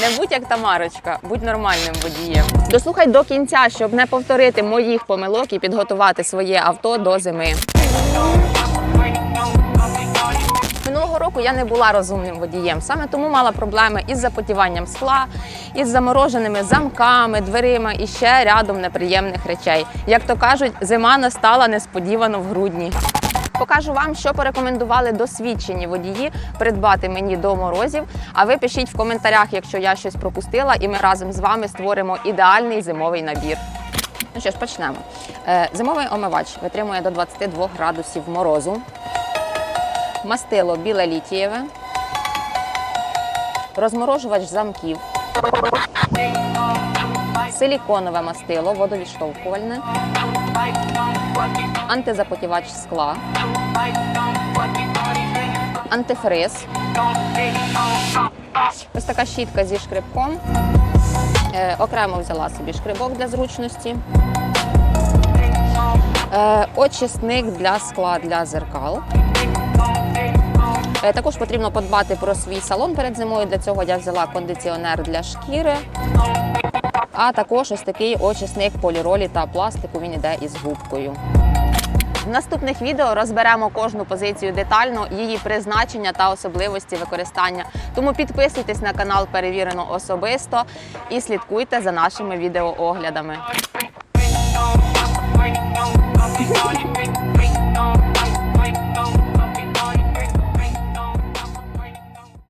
Не будь як Тамарочка, будь нормальним водієм. Дослухай до кінця, щоб не повторити моїх помилок і підготувати своє авто до зими. Минулого року я не була розумним водієм, саме тому мала проблеми із запотіванням скла, із замороженими замками, дверима і ще рядом неприємних речей. Як то кажуть, зима настала несподівано в грудні. Покажу вам, що порекомендували досвідчені водії придбати мені до морозів. А ви пишіть в коментарях, якщо я щось пропустила, і ми разом з вами створимо ідеальний зимовий набір. Ну що ж, почнемо. Е, Зимовий омивач витримує до 22 градусів морозу. Мастило біле літієве. Розморожувач замків. Силіконове мастило, водовідштовхувальне. Антизапотівач скла. Антифриз. Ось така щітка зі шкребком. Е, окремо взяла собі шкребок для зручності. Е, очисник для скла для зеркал. Е, Також потрібно подбати про свій салон перед зимою. Для цього я взяла кондиціонер для шкіри. А також ось такий очисник поліролі та пластику. Він іде із губкою. В наступних відео розберемо кожну позицію детально, її призначення та особливості використання. Тому підписуйтесь на канал Перевірено особисто і слідкуйте за нашими відеооглядами.